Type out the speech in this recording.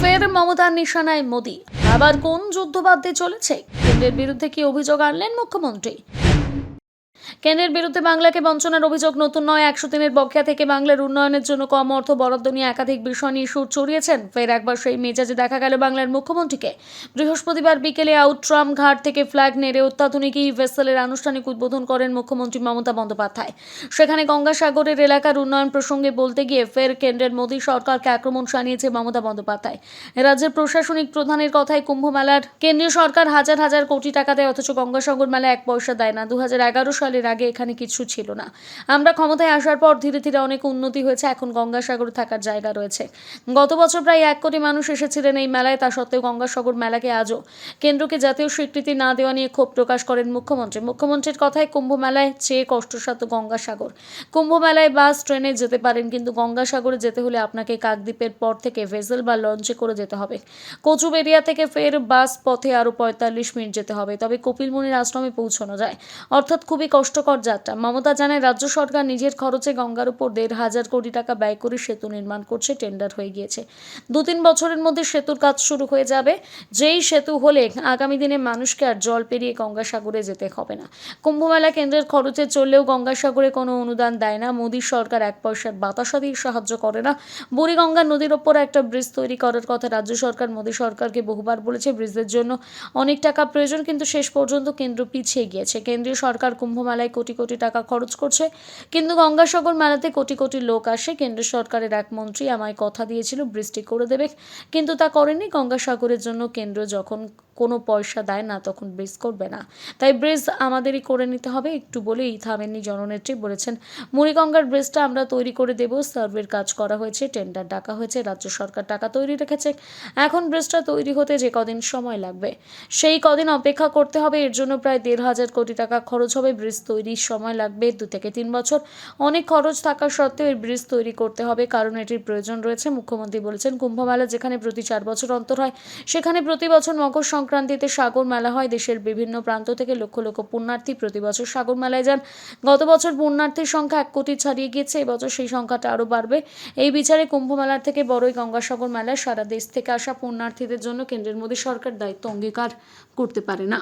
ফের মমতার নিশানায় মোদী। আবার কোন যুদ্ধ চলেছে? কেন্দ্রের বিরুদ্ধে কি অভিযোগ আনলেন মুখ্যমন্ত্রী? কেন্দ্রের বিরুদ্ধে বাংলাকে বঞ্চনার অভিযোগ, নতুন নয় একশো দিনের বকেয়া থেকে বাংলার উন্নয়নের জন্য কম অর্থ বরাদ্দ নিয়ে একাধিক বিষয় নিয়ে সুর চড়িয়েছেন। ফের একবার সেই মেজাজে দেখা গেল বাংলার মুখ্যমন্ত্রীকে। বৃহস্পতিবার বিকেলে আউট্রাম ঘাট থেকে ফ্ল্যাগ নেড়ে অত্যাধুনিক এই ভেসেলের আনুষ্ঠানিক উদ্বোধন করেন মুখ্যমন্ত্রী মমতা বন্দ্যোপাধ্যায়। সেখানে গঙ্গাসাগরের এলাকার উন্নয়ন প্রসঙ্গে বলতে গিয়ে ফের কেন্দ্রের মোদী সরকারকে আক্রমণ শানিয়েছে মমতা বন্দ্যোপাধ্যায়। রাজ্যের প্রশাসনিক প্রধানের কথায় কুম্ভ মেলার কেন্দ্রীয় সরকার হাজার হাজার কোটি টাকা দেয়, অথচ গঙ্গাসাগর মেলা এক পয়সা দেয় না। দু সালের আগে এখানে কিছু ছিল না। আমরা ক্ষমতায় আসার পর ধীরে ধীরে অনেক উন্নতি হয়েছে, এখন গঙ্গাসাগরে থাকার জায়গা রয়েছে। গত বছর প্রায় এক কোটি মানুষ এসেছিলেন এই মেলায়, তা সত্ত্বেও গঙ্গাসাগর মেলাকে আজও কেন্দ্রকে জাতীয় স্বীকৃতি না দেওয়া নিয়ে ক্ষোভ প্রকাশ করেন মুখ্যমন্ত্রী। মুখ্যমন্ত্রীর কথায় কুম্ভ মেলায় চেয়ে কষ্টসাধ্য গঙ্গাসাগর। কুম্ভ মেলায় বাস, ট্রেনে যেতে পারেন, কিন্তু গঙ্গাসাগরে যেতে হলে আপনাকে কাকদ্বীপের পর থেকে ভেসেল বা লঞ্চে করে যেতে হবে। কচুবেরিয়া থেকে ফের বাস পথে আরও পঁয়তাল্লিশ মিনিট যেতে হবে, তবে কপিলমুনির আশ্রমে পৌঁছানো যায়। অর্থাৎ খুবই কষ্টকর যাত্রা। মমতা জানায়, রাজ্য সরকার নিজের খরচে গঙ্গার উপর দেড় হাজার কোটি টাকা ব্যয় করে সেতু নির্মাণ করছে, টেন্ডার হয়ে গিয়েছে। দু তিন বছরের মধ্যে সেতুর কাজ শুরু হয়ে যাবে। যেই সেতু হলে আগামী দিনে মানুষকে আর জল পেরিয়ে গঙ্গাসাগরে যেতে হবে না। কুম্ভমেলা কেন্দ্রের খরচে চললেও গঙ্গাসাগরে কোনো অনুদান দেয় না। মোদী সরকার এক পয়সার বাতাসা দিয়ে সাহায্য করে না। বুড়িগঙ্গা নদীর ওপর একটা ব্রিজ তৈরি করার কথা রাজ্য সরকার, মোদী সরকারকে বহুবার বলেছে ব্রিজের জন্য অনেক টাকা প্রয়োজন, কিন্তু শেষ পর্যন্ত কেন্দ্র পিছিয়ে গিয়েছে। কেন্দ্রীয় সরকার কুম্ভমেলায় কোটি কোটি টাকা খরচ করছে। কিন্তু গঙ্গাসাগর মেলাতে কোটি কোটি লোক আসে। কেন্দ্র সরকারের এক মন্ত্রী আমায় কথা দিয়েছিল, বৃষ্টি করে দেবে। কিন্তু তা করেনি। গঙ্গাসাগরের জন্য কেন্দ্র যখন কোনো পয়সা দেয় না, তখন ব্রিজ করবে না। তাই ব্রিজ আমাদেরই করে নিতে হবে। একটু বলেই থামেননি জননেত্রী, বলেছেন, মুড়িগঙ্গার ব্রিজটা আমরা তৈরি করে দেব। সার্ভের কাজ করা হয়েছে, টেন্ডার ডাকা হয়েছে, রাজ্য সরকার টাকা তৈরি রেখেছে। এখন ব্রিজটা তৈরি হতে যে কদিন সময় লাগবে, সেই কদিন অপেক্ষা করতে হবে। এর জন্য প্রায় দেড় হাজার কোটি টাকা খরচ হবে ব্রিজ তৈরির সময় লাগবে দু থেকে তিন বছর। অনেক খরচ থাকা সত্ত্বেও এই ব্রিজ তৈরি করতে হবে, কারণ এটির প্রয়োজন রয়েছে। মুখ্যমন্ত্রী বলেছেন, কুম্ভমেলা যেখানে প্রতি চার বছর অন্তর হয়, সেখানে প্রতি বছর মকর সংক্রান্তিতে সাগর মেলা হয়। দেশের বিভিন্ন প্রান্ত থেকে লক্ষ লক্ষ পুণ্যার্থী প্রতি বছর সাগর মেলায় যান। গত বছর পুণ্যার্থীর সংখ্যা এক কোটি ছাড়িয়ে গিয়েছে, এবছর সেই সংখ্যাটা আরও বাড়বে। এই বিচারে কুম্ভ মেলার থেকে বড়ই গঙ্গাসাগর মেলায় সারা দেশ থেকে আসা পুণ্যার্থীদের জন্য কেন্দ্রের মোদী সরকার দায়িত্ব অঙ্গীকার করতে পারে না।